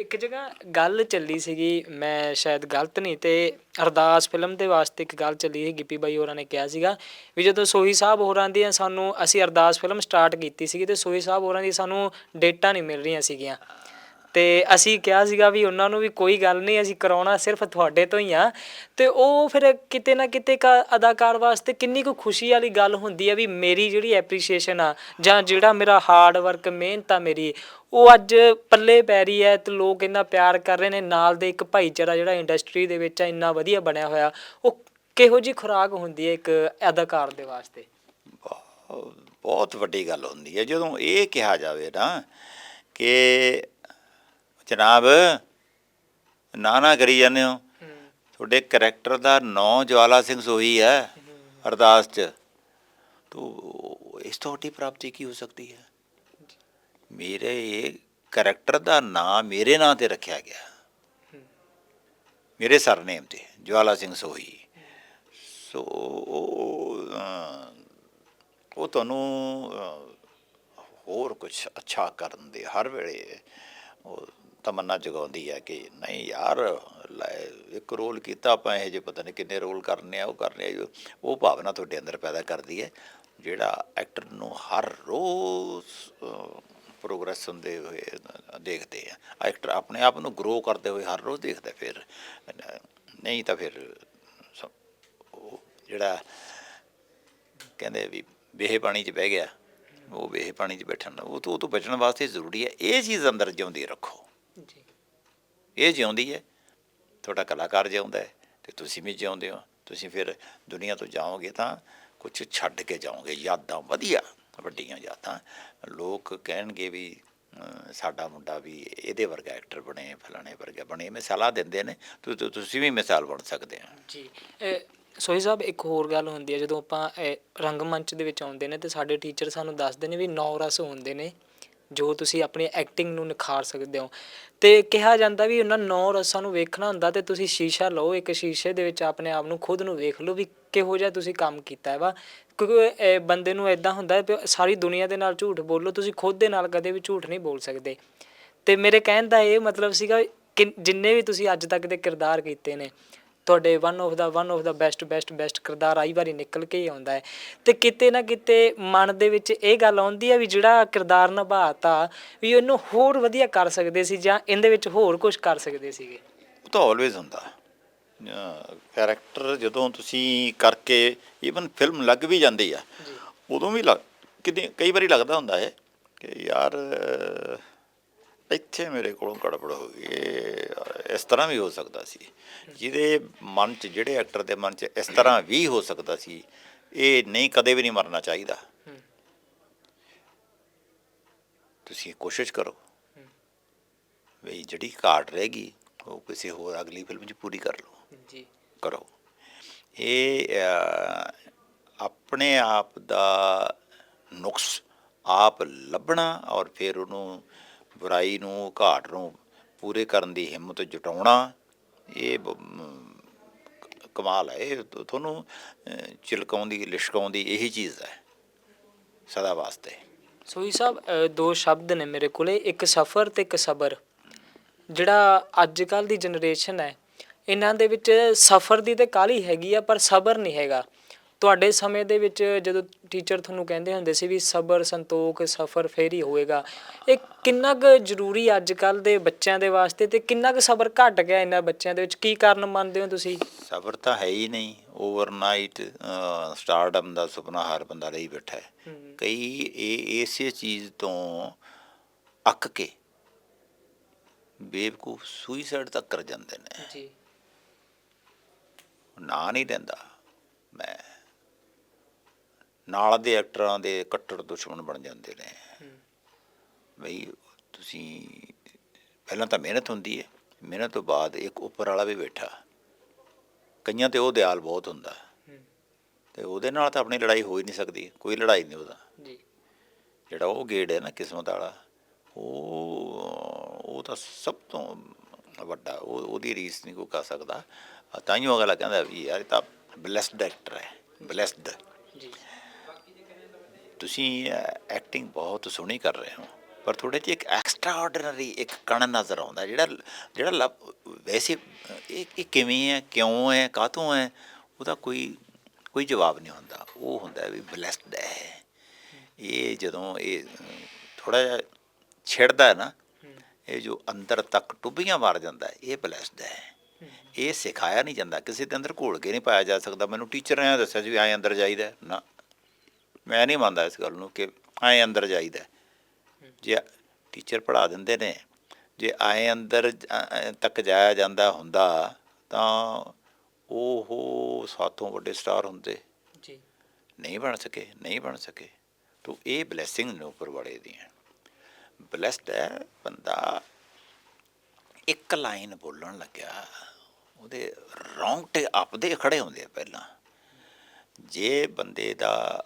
ਇੱਕ ਜਗ੍ਹਾ ਗੱਲ ਚੱਲੀ ਸੀਗੀ, ਮੈਂ ਸ਼ਾਇਦ ਗਲਤ ਨਹੀਂ, ਤੇ ਅਰਦਾਸ ਫਿਲਮ ਦੇ ਵਾਸਤੇ ਇੱਕ ਗੱਲ ਚੱਲੀ ਸੀ ਗਿੱਪੀ ਬਾਈ ਹੋਰਾਂ ਨੇ ਕਿਹਾ ਸੀਗਾ ਵੀ ਜਦੋਂ ਸੋਹੀ ਸਾਹਿਬ ਹੋਰਾਂ ਦੀ ਸਾਨੂੰ, ਅਸੀਂ ਅਰਦਾਸ ਫਿਲਮ ਸਟਾਰਟ ਕੀਤੀ ਸੀਗੀ ਤੇ ਸੋਹੀ ਸਾਹਿਬ ਹੋਰਾਂ ਦੀ ਸਾਨੂੰ ਡੇਟਾਂ ਨਹੀਂ ਮਿਲ ਰਹੀਆਂ ਸੀਗੀਆਂ। ਤੇ ਅਸੀਂ ਕਿਹਾ ਸੀਗਾ ਵੀ ਉਹਨਾਂ ਨੂੰ ਵੀ ਕੋਈ ਗੱਲ ਨਹੀਂ, ਅਸੀਂ ਕਰਾਉਣਾ ਸਿਰਫ ਤੁਹਾਡੇ ਤੋਂ ਹੀ ਆ। ਤੇ ਉਹ ਫਿਰ ਕਿਤੇ ਨਾ ਕਿਤੇ ਇੱਕ ਅਦਾਕਾਰ ਵਾਸਤੇ ਕਿੰਨੀ ਕੁ ਖੁਸ਼ੀ ਵਾਲੀ ਗੱਲ ਹੁੰਦੀ ਆ ਵੀ ਮੇਰੀ ਜਿਹੜੀ ਐਪਰੀਸ਼ੀਏਸ਼ਨ ਆ ਜਾਂ ਜਿਹੜਾ ਮੇਰਾ ਹਾਰਡ ਵਰਕ ਮਿਹਨਤ ਆ ਮੇਰੀ, ਉਹ ਅੱਜ ਪੱਲੇ ਪੈ ਰਹੀ ਹੈ ਤੇ ਲੋਕ ਇੰਨਾ ਪਿਆਰ ਕਰ ਰਹੇ ਨੇ, ਨਾਲ ਦੇ ਇੱਕ ਭਾਈਚਾਰਾ ਜਿਹੜਾ ਇੰਡਸਟਰੀ ਦੇ ਵਿੱਚ ਆ, ਇੰਨਾ ਵਧੀਆ ਬਣਿਆ ਹੋਇਆ, ਉਹ ਕਿਹੋ ਜੀ ਖੁਰਾਕ ਹੁੰਦੀ ਹੈ ਇੱਕ ਅਦਾਕਾਰ ਦੇ ਵਾਸਤੇ? ਬਹੁਤ ਵੱਡੀ ਗੱਲ ਹੁੰਦੀ ਹੈ। ਜਦੋਂ ਇਹ ਕਿਹਾ ਜਾਵੇ ਨਾ ਕਿ ਜਨਾਬ ਨਾ ਨਾ ਕਰੀ ਜਾਂਦੇ ਹੋ। ਤੁਹਾਡੇ ਕਰੈਕਟਰ ਦਾ ਨਾਂ ਜਵਾਲਾ ਸਿੰਘ ਸੋਹੀ ਹੈ ਅਰਦਾਸ ਚ। ਤੋ ਇਸ ਤੋਂ ਵੱਡੀ ਪ੍ਰਾਪਤੀ ਕੀ ਹੋ ਸਕਦੀ ਹੈ? ਮੇਰੇ ਇਹ ਕਰੈਕਟਰ ਦਾ ਨਾਂ ਮੇਰੇ ਨਾਂ ਤੇ ਰੱਖਿਆ ਗਿਆ। ਮੇਰੇ ਸਰਨੇਮ ਤੇ ਜਵਾਲਾ ਸਿੰਘ ਸੋਹੀ। ਸੋ ਉਹ ਤੁਹਾਨੂੰ ਹੋਰ ਕੁਝ ਅੱਛਾ ਕਰਨ ਦੇ ਹਰ ਵੇਲੇ ਉਹ ਤਮੰਨਾ ਜਗਾਉਂਦੀ ਹੈ ਕਿ ਨਹੀਂ ਯਾਰ, ਲੈ ਇੱਕ ਰੋਲ ਕੀਤਾ ਆਪਾਂ ਇਹ ਜੇ ਪਤਾ ਨਹੀਂ ਕਿੰਨੇ ਰੋਲ ਕਰਨੇ ਆ, ਉਹ ਕਰਨੇ ਆ ਉਹ ਭਾਵਨਾ ਤੁਹਾਡੇ ਅੰਦਰ ਪੈਦਾ ਕਰਦੀ ਹੈ, ਜਿਹੜਾ ਐਕਟਰ ਨੂੰ ਹਰ ਰੋਜ਼ ਪ੍ਰੋਗਰੈਸ ਹੁੰਦੇ ਹੋਏ ਦੇਖਦੇ ਆ। ਐਕਟਰ ਆਪਣੇ ਆਪ ਨੂੰ ਗਰੋ ਕਰਦੇ ਹੋਏ ਹਰ ਰੋਜ਼ ਦੇਖਦਾ ਫਿਰ। ਨਹੀਂ ਤਾਂ ਫਿਰ ਸ- ਉਹ ਜਿਹੜਾ ਕਹਿੰਦੇ ਵੀ ਵੇਹੇ ਪਾਣੀ 'ਚ ਬਹਿ ਗਿਆ, ਉਹ ਵੇਹੇ ਪਾਣੀ 'ਚ ਬੈਠਣ, ਉਹ ਤੋਂ ਉਹ ਤੋਂ ਬਚਣ ਵਾਸਤੇ ਜ਼ਰੂਰੀ ਹੈ, ਇਹ ਚੀਜ਼ ਅੰਦਰ ਜਿਉਂਦੀ ਰੱਖੋ। ਜੀ। ਇਹ ਜਿਉਂਦੀ ਹੈ। ਤੁਹਾਡਾ ਕਲਾਕਾਰ ਜਿਉਂਦਾ ਹੈ ਤੇ ਤੁਸੀਂ ਵੀ ਜਿਉਂਦੇ ਹੋ। ਤੁਸੀਂ ਫਿਰ ਦੁਨੀਆ ਤੋਂ ਜਾਓਗੇ ਤਾਂ ਕੁਝ ਛੱਡ ਕੇ ਜਾਓਗੇ। ਯਾਦਾਂ ਵਧੀਆ ਵੱਡੀਆਂ ਯਾਦਾਂ। ਲੋਕ ਕਹਿਣਗੇ ਵੀ ਸਾਡਾ ਮੁੰਡਾ ਵੀ ਇਹਦੇ ਵਰਗਾ ਐਕਟਰ ਬਣੇ ਫਲਾਣੇ ਵਰਗਾ ਬਣੇ। ਮਿਸਾਲਾਂ ਦਿੰਦੇ ਨੇ। ਤੁਸੀਂ ਵੀ ਮਿਸਾਲ ਬਣ ਸਕਦੇ ਹੋ। ਜੀ। ਸੋਹੀ ਸਾਹਿਬ ਇੱਕ ਹੋਰ ਗੱਲ ਹੁੰਦੀ ਹੈ। ਜਦੋਂ ਆਪਾਂ ਰੰਗਮੰਚ ਦੇ ਵਿੱਚ ਆਉਂਦੇ ਨੇ ਤੇ ਸਾਡੇ ਟੀਚਰ ਸਾਨੂੰ ਦੱਸਦੇ ਨੇ ਵੀ ਨੌ ਰਸ ਹੁੰਦੇ ਨੇ। ਜੋ ਤੁਸੀਂ ਆਪਣੀ ਐਕਟਿੰਗ ਨੂੰ ਨਿਖਾਰ ਸਕਦੇ ਹੋ। ਤੇ ਕਿਹਾ ਜਾਂਦਾ ਵੀ ਉਹਨਾਂ ਨੌ ਰਸਾਂ ਨੂੰ ਵੇਖਣਾ ਹੁੰਦਾ ਤੇ ਤੁਸੀਂ ਸ਼ੀਸ਼ਾ ਲਓ, ਇੱਕ ਸ਼ੀਸ਼ੇ ਦੇ ਵਿੱਚ ਆਪਣੇ ਆਪ ਨੂੰ ਖੁਦ ਨੂੰ ਵੇਖ ਲਓ ਵੀ ਕਿਹੋ ਜਿਹਾ ਤੁਸੀਂ ਕੰਮ ਕੀਤਾ ਹੈ ਵਾ। ਕਿਉਂਕਿ ਬੰਦੇ ਨੂੰ ਇਦਾਂ ਹੁੰਦਾ ਵੀ ਸਾਰੀ ਦੁਨੀਆ ਦੇ ਨਾਲ ਝੂਠ ਬੋਲੋ, ਤੁਸੀਂ ਖੁਦ ਦੇ ਨਾਲ ਕਦੇ ਵੀ ਝੂਠ ਨਹੀਂ ਬੋਲ ਸਕਦੇ। ਤੇ ਮੇਰੇ ਕਹਿਣ ਦਾ ਇਹ ਮਤਲਬ ਸੀਗਾ ਕਿ ਜਿੰਨੇ ਵੀ ਤੁਸੀਂ ਅੱਜ ਤੱਕ ਦੇ ਕਿਰਦਾਰ ਕੀਤੇ ਨੇ ਤੁਹਾਡੇ one of the one of the best best best ਕਿਰਦਾਰ ਆਈ ਵਾਰੀ ਨਿਕਲ ਕੇ ਹੀ ਆਉਂਦਾ ਹੈ। ਤੇ ਕਿਤੇ ਨਾ ਕਿਤੇ ਮਨ ਦੇ ਵਿੱਚ ਇਹ ਗੱਲ ਆਉਂਦੀ ਹੈ ਵੀ ਜਿਹੜਾ ਕਿਰਦਾਰ ਨਿਭਾਤਾ ਵੀ ਇਹਨੂੰ ਹੋਰ ਵਧੀਆ ਕਰ ਸਕਦੇ ਸੀ ਜਾਂ ਇਹਦੇ ਵਿੱਚ ਹੋਰ ਕੁਝ ਕਰ ਸਕਦੇ ਸੀਗੇ। ਉਹ ਤਾਂ ਆਲਵੇਜ਼ ਹੁੰਦਾ ਕੈਰੈਕਟਰ ਜਦੋਂ ਤੁਸੀਂ ਕਰਕੇ ਈਵਨ ਫਿਲਮ ਲੱਗ ਵੀ ਜਾਂਦੀ ਆ ਉਦੋਂ ਵੀ ਲੱਗ ਕਿਤੇ ਕਈ ਵਾਰੀ ਲੱਗਦਾ ਹੁੰਦਾ ਹੈ ਕਿ ਯਾਰ ਇੱਥੇ ਮੇਰੇ ਕੋਲੋਂ ਗੜਬੜ ਹੋ ਗਈ ਇਹ ਇਸ ਤਰ੍ਹਾਂ ਵੀ ਹੋ ਸਕਦਾ ਸੀ। ਜਿਹਦੇ ਮਨ 'ਚ ਜਿਹੜੇ ਐਕਟਰ ਦੇ ਮਨ 'ਚ ਇਸ ਤਰ੍ਹਾਂ ਵੀ ਹੋ ਸਕਦਾ ਸੀ ਇਹ ਨਹੀਂ ਕਦੇ ਵੀ ਨਹੀਂ ਮਰਨਾ ਚਾਹੀਦਾ। ਤੁਸੀਂ ਕੋਸ਼ਿਸ਼ ਕਰੋ। ਵੀ ਜਿਹੜੀ ਘਾਟ ਰਹਿ ਗਈ ਉਹ ਕਿਸੇ ਹੋਰ ਅਗਲੀ ਫਿਲਮ 'ਚ ਪੂਰੀ ਕਰ ਲਓ। ਜੀ। ਕਰੋ। ਇਹ ਆਪਣੇ ਆਪ ਦਾ ਨੁਕਸ ਆਪ ਲੱਭਣਾ ਔਰ ਫਿਰ ਉਹਨੂੰ ਬੁਰਾਈ ਨੂੰ, ਘਾਟ ਨੂੰ ਪੂਰੇ ਕਰਨ ਦੀ ਹਿੰਮਤ ਜੁਟਾਉਣਾ, ਇਹ ਕਮਾਲ ਹੈ। ਇਹ ਤੁਹਾਨੂੰ ਚਿਲਕਾਉਂਦੀ, ਲਿਸ਼ਕਾਉਂਦੀ ਇਹੀ ਚੀਜ਼ ਹੈ, ਸਦਾ ਵਾਸਤੇ। ਸੋਈ ਸਾਹਿਬ ਦੋ ਸ਼ਬਦ ਨੇ ਮੇਰੇ ਕੋਲੇ, ਇੱਕ ਸਫਰ ਤੇ ਇੱਕ ਸਬਰ। ਜਿਹੜਾ ਅੱਜ ਕੱਲ ਦੀ ਜਨਰੇਸ਼ਨ ਹੈ, ਇਹਨਾਂ ਦੇ ਵਿੱਚ ਸਫਰ ਦੀ ਤੇ ਕਾਲੀ ਹੈਗੀ ਆ, ਪਰ ਸਬਰ ਨਹੀਂ ਹੈਗਾ। ਤੁਹਾਡੇ ਸਮੇਂ ਦੇ ਵਿੱਚ ਜਦੋਂ ਟੀਚਰ ਤੁਹਾਨੂੰ ਕਹਿੰਦੇ ਹੁੰਦੇ ਸੀ ਵੀ ਸਬਰ ਸੰਤੋਖ ਸਫਰ ਫੇਰ ਹੀ ਹੋਏਗਾ ਇਹ ਕਿੰਨਾ ਕੁ ਜ਼ਰੂਰੀ ਅੱਜ ਕੱਲ ਦੇ ਬੱਚਿਆਂ ਦੇ ਵਾਸਤੇ ਤੇ ਕਿੰਨਾ ਕੁ ਸਬਰ ਘਟ ਗਿਆ ਇਹਨਾਂ ਬੱਚਿਆਂ ਦੇ ਵਿੱਚ? ਕੀ ਕਾਰਨ ਮੰਨਦੇ ਹੋ ਤੁਸੀਂ? ਸਬਰ ਤਾਂ ਹੈ ਹੀ ਨਹੀਂ। ਓਵਰਨਾਈਟ ਸਟਾਰਡਮ ਦਾ ਸੁਪਨਾ ਹਰ ਬੰਦਾ ਲਈ ਬੈਠਾ ਹੈ। ਕਈ ਇਹ ਇਸੇ ਚੀਜ਼ ਤੋਂ ਅੱਕ ਕੇ ਬੇਵਕੂਫ ਸੁਈਸਾਈਡ ਤੱਕ ਕਰ ਜਾਂਦੇ ਨੇ। ਜੀ। ਨਾਂ ਨਹੀਂ ਲੈਂਦਾ ਮੈਂ ਨਾਲ ਦੇ ਐਕਟਰਾਂ ਦੇ ਕੱਟੜ ਦੁਸ਼ਮਣ ਬਣ ਜਾਂਦੇ ਨੇ। ਬਈ ਤੁਸੀਂ ਪਹਿਲਾਂ ਤਾਂ ਮਿਹਨਤ ਹੁੰਦੀ ਹੈ ਮਿਹਨਤ ਤੋਂ ਬਾਅਦ ਇੱਕ ਉੱਪਰ ਵਾਲਾ ਵੀ ਬੈਠਾ। ਕਈਆਂ ਤੇ ਉਹ ਦਿਆਲ ਬਹੁਤ ਹੁੰਦਾ। ਤੇ ਉਹਦੇ ਨਾਲ ਤਾਂ ਆਪਣੀ ਲੜਾਈ ਹੋ ਹੀ ਨਹੀਂ ਸਕਦੀ। ਕੋਈ ਲੜਾਈ ਨਹੀਂ ਉਹਦਾ। ਜੀ। ਜਿਹੜਾ ਉਹ ਗੇੜ ਹੈ ਨਾ ਕਿਸਮਤ ਵਾਲਾ ਉਹ ਉਹ ਤਾਂ ਸਭ ਤੋਂ ਵੱਡਾ ਉਹ ਉਹਦੀ ਰੀਸ ਨਹੀਂ ਕੋਈ ਕਰ ਸਕਦਾ। ਤਾਂ ਹੀ ਉਹ ਅਗਲਾ ਕਹਿੰਦਾ ਵੀ ਯਾਰ ਇਹ ਤਾਂ ਬਲੈਸਡ ਐਕਟਰ ਹੈ। ਬਲੈਸਡ ਜੀ। ਤੁਸੀਂ ਐਕਟਿੰਗ ਬਹੁਤ ਸੋਹਣੀ ਕਰ ਰਹੇ ਹੋ। ਪਰ ਤੁਹਾਡੇ 'ਚ ਇੱਕ ਐਕਸਟਰਾ ਆਰਡੀਨਰੀ ਇੱਕ ਕਣ ਨਜ਼ਰ ਆਉਂਦਾ, ਜਿਹੜਾ ਜਿਹੜਾ ਲੱਭ- ਵੈਸੇ, ਇਹ ਇਹ ਕਿਵੇਂ ਹੈ, ਕਿਉਂ ਹੈ, ਕਾਹਤੋਂ ਹੈ, ਉਹਦਾ ਕੋਈ ਕੋਈ ਜਵਾਬ ਨਹੀਂ ਹੁੰਦਾ। ਉਹ ਹੁੰਦਾ ਵੀ ਬਲੈਸਡ ਹੈ। ਇਹ ਜਦੋਂ ਇਹ ਥੋੜਾ ਜਿਹਾ ਛਿੜਦਾ ਹੈ ਨਾ, ਇਹ ਜੋ ਅੰਦਰ ਤੱਕ ਟੁੱਬੀਆਂ ਮਾਰ ਜਾਂਦਾ ਇਹ ਬਲੈਸਡ ਹੈ। ਇਹ ਸਿਖਾਇਆ ਨਹੀਂ ਜਾਂਦਾ, ਕਿਸੇ ਦੇ ਅੰਦਰ ਘੋਲ ਕੇ ਨਹੀਂ ਪਾਇਆ ਜਾ ਸਕਦਾ। ਮੈਨੂੰ ਟੀਚਰ ਨੇ ਦੱਸਿਆ ਸੀ ਵੀ ਐਂ ਅੰਦਰ ਜਾਈਦਾ ਨਾ। ਮੈਂ ਨਹੀਂ ਮੰਨਦਾ ਇਸ ਗੱਲ ਨੂੰ ਕਿ ਐਂ ਅੰਦਰ ਜਾਈਦਾ। ਜੇ ਟੀਚਰ ਪੜ੍ਹਾ ਦਿੰਦੇ ਨੇ ਜੇ ਐਂ ਅੰਦਰ ਤੱਕ ਜਾਇਆ ਜਾਂਦਾ ਹੁੰਦਾ ਤਾਂ ਉਹ ਸਾਥੋਂ ਵੱਡੇ ਸਟਾਰ ਹੁੰਦੇ। ਜੀ। ਨਹੀਂ ਬਣ ਸਕੇ ਨਹੀਂ ਬਣ ਸਕੇ। ਤੋ ਇਹ ਬਲੇਸਿੰਗ ਨੇ ਉੱਪਰ ਵਾਲੇ ਦੀਆਂ ਬਲੈਸਡ ਹੈ ਬੰਦਾ ਇੱਕ ਲਾਈਨ ਬੋਲਣ ਲੱਗਿਆ ਉਹਦੇ ਰੌਂਗਟੇ ਆਪਦੇ ਖੜੇ ਹੁੰਦੇ ਆ ਪਹਿਲਾਂ। ਜੇ ਬੰਦੇ ਦਾ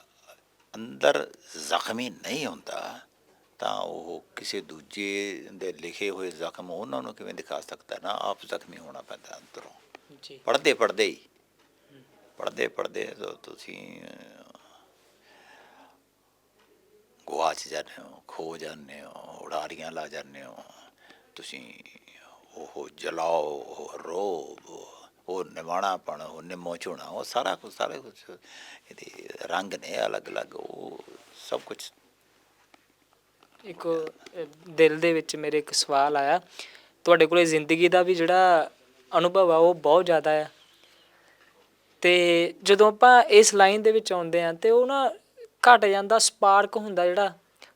ਅੰਦਰ ਜ਼ਖਮੀ ਨਹੀਂ ਹੁੰਦਾ ਤਾਂ ਉਹ ਕਿਸੇ ਦੂਜੇ ਦੇ ਲਿਖੇ ਹੋਏ ਜ਼ਖਮ ਉਹਨਾਂ ਨੂੰ ਕਿਵੇਂ ਦਿਖਾ ਸਕਦਾ ਨਾ? ਆਪ ਜ਼ਖਮੀ ਹੋਣਾ ਪੈਂਦਾ ਅੰਦਰੋਂ। ਜੀ। ਪੜਦੇ ਪੜਦੇ ਹੀ। ਪੜਦੇ ਪੜਦੇ ਤੁਸੀਂ ਗੁਆਚ ਜਾਂਦੇ ਹੋ ਖੋ ਜਾਂਦੇ ਹੋ ਉਡਾਰੀਆਂ ਲਾ ਜਾਂਦੇ ਹੋ ਤੁਸੀਂ ਉਹ ਜਲਾਓ ਰੋਬ ਉਹ ਨਿਵਾਣਾਪਣ ਉਹ ਨਿਮੋ ਝੋਣਾ ਉਹ ਸਾਰਾ ਕੁਝ ਸਾਰਾ ਕੁਝ ਇਹਦੇ ਰੰਗ ਨੇ ਅਲੱਗ ਅਲੱਗ ਉਹ ਸਭ ਕੁਝ ਇੱਕ, ਦਿਲ ਦੇ ਵਿੱਚ ਮੇਰੇ ਇੱਕ ਸਵਾਲ ਆਇਆ। ਤੁਹਾਡੇ ਕੋਲੇ ਜ਼ਿੰਦਗੀ ਦਾ ਵੀ ਜਿਹੜਾ ਅਨੁਭਵ ਆ, ਉਹ ਬਹੁਤ ਜ਼ਿਆਦਾ ਆ। ਤੇ ਜਦੋਂ ਆਪਾਂ ਇਸ ਲਾਈਨ ਦੇ ਵਿੱਚ ਆਉਂਦੇ ਆ ਤੇ ਉਹ ਨਾ ਘਟ ਜਾਂਦਾ, ਸਪਾਰਕ ਹੁੰਦਾ ਜਿਹੜਾ,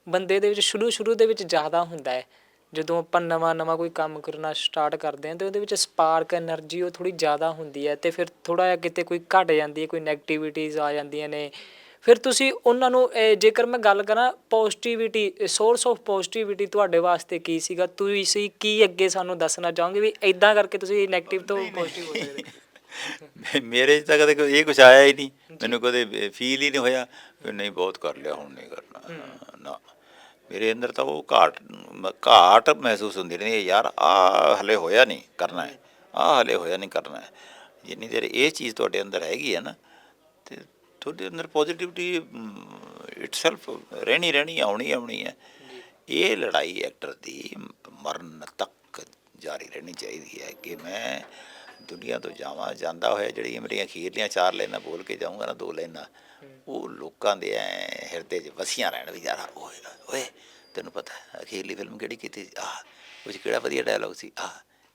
ਬੰਦੇ ਦੇ ਵਿੱਚ ਸ਼ੁਰੂ ਸ਼ੁਰੂ ਦੇ ਵਿੱਚ ਜ਼ਿਆਦਾ ਹੁੰਦਾ ਹੈ। ਜਦੋਂ ਆਪਾਂ ਨਵਾਂ ਨਵਾਂ ਕੋਈ ਕੰਮ ਕਰਨਾ ਸਟਾਰਟ ਕਰਦੇ ਹਾਂ ਤਾਂ ਉਹਦੇ ਵਿੱਚ ਸਪਾਰਕ ਐਨਰਜੀ ਉਹ ਥੋੜ੍ਹੀ ਜ਼ਿਆਦਾ ਹੁੰਦੀ ਹੈ ਅਤੇ ਫਿਰ ਥੋੜ੍ਹਾ ਜਿਹਾ ਕਿਤੇ ਕੋਈ ਘਟ ਜਾਂਦੀ ਹੈ ਕੋਈ ਨੈਗੇਟਿਵਿਟੀਜ਼ ਆ ਜਾਂਦੀਆਂ ਨੇ। ਫਿਰ ਤੁਸੀਂ ਉਹਨਾਂ ਨੂੰ ਜੇਕਰ ਮੈਂ ਗੱਲ ਕਰਾਂ ਪੋਜ਼ਿਟਿਵਿਟੀ ਸੋਰਸ ਆਫ ਪੋਜ਼ਿਟਿਵਿਟੀ ਤੁਹਾਡੇ ਵਾਸਤੇ ਕੀ ਸੀਗਾ? ਤੁਸੀਂ ਕੀ ਅੱਗੇ ਸਾਨੂੰ ਦੱਸਣਾ ਚਾਹੋਗੇ ਵੀ ਇਦਾਂ ਕਰਕੇ ਤੁਸੀਂ ਨੈਗੇਟਿਵ ਤੋਂ ਪੋਜ਼ਿਟਿਵ ਹੋ ਸਕਦੇ ਮੇਰੇ ਤਾਂ ਕਦੇ ਇਹ ਕੁਝ ਆਇਆ ਹੀ ਨਹੀਂ। ਮੈਨੂੰ ਕਦੇ ਫੀਲ ਹੀ ਨਹੀਂ ਹੋਇਆ ਨਹੀਂ ਬਹੁਤ ਕਰ ਲਿਆ ਹੁਣ ਨਹੀਂ ਕਰਨਾ। ਨਾ। ਮੇਰੇ ਅੰਦਰ ਤਾਂ ਉਹ ਘਾਟ ਘਾਟ ਮਹਿਸੂਸ ਹੁੰਦੀ ਰਹਿੰਦੀ ਹੈ, ਯਾਰ ਆ ਹਲੇ ਹੋਇਆ ਨਹੀਂ ਕਰਨਾ ਹੈ ਆ ਹਲੇ ਹੋਇਆ ਨਹੀਂ ਕਰਨਾ ਹੈ। ਜਿੰਨੀ ਦੇਰ ਇਹ ਚੀਜ਼ ਤੁਹਾਡੇ ਅੰਦਰ ਹੈਗੀ ਹੈ ਨਾ, ਤੇ ਤੁਹਾਡੇ ਅੰਦਰ ਪੋਜ਼ਿਟਿਵਿਟੀ ਇਟਸੈਲਫ ਰਹਿਣੀ ਰਹਿਣੀ, ਆਉਣੀ ਆਉਣੀ ਹੈ। ਇਹ ਲੜਾਈ ਐਕਟਰ ਦੀ ਮਰਨ ਤੱਕ ਜਾਰੀ ਰਹਿਣੀ ਚਾਹੀਦੀ ਹੈ ਕਿ ਮੈਂ ਦੁਨੀਆ ਤੋਂ ਜਾਵਾਂ, ਜਾਂਦਾ ਹੋਇਆ ਜਿਹੜੀ ਮੇਰੀਆਂ ਅਖੀਰਲੀਆਂ ਚਾਰ ਲਾਈਨਾਂ ਬੋਲ ਕੇ ਜਾਊਂਗਾ ਨਾ, ਦੋ ਲਾਈਨਾਂ ਉਹ ਲੋਕਾਂ ਦੇ ਐਂ ਹਿਰਦੇ 'ਚ ਵਸੀਆਂ ਰਹਿਣ ਵੀ ਯਾਰ ਓਏ ਓਏ, ਤੈਨੂੰ ਪਤਾ ਅਖੀਰਲੀ ਫਿਲਮ ਕਿਹੜੀ ਕੀਤੀ ਸੀ? ਆਹ ਉਹ 'ਚ ਕਿਹੜਾ ਵਧੀਆ ਡਾਇਲੌਗ ਸੀ? ਆਹ,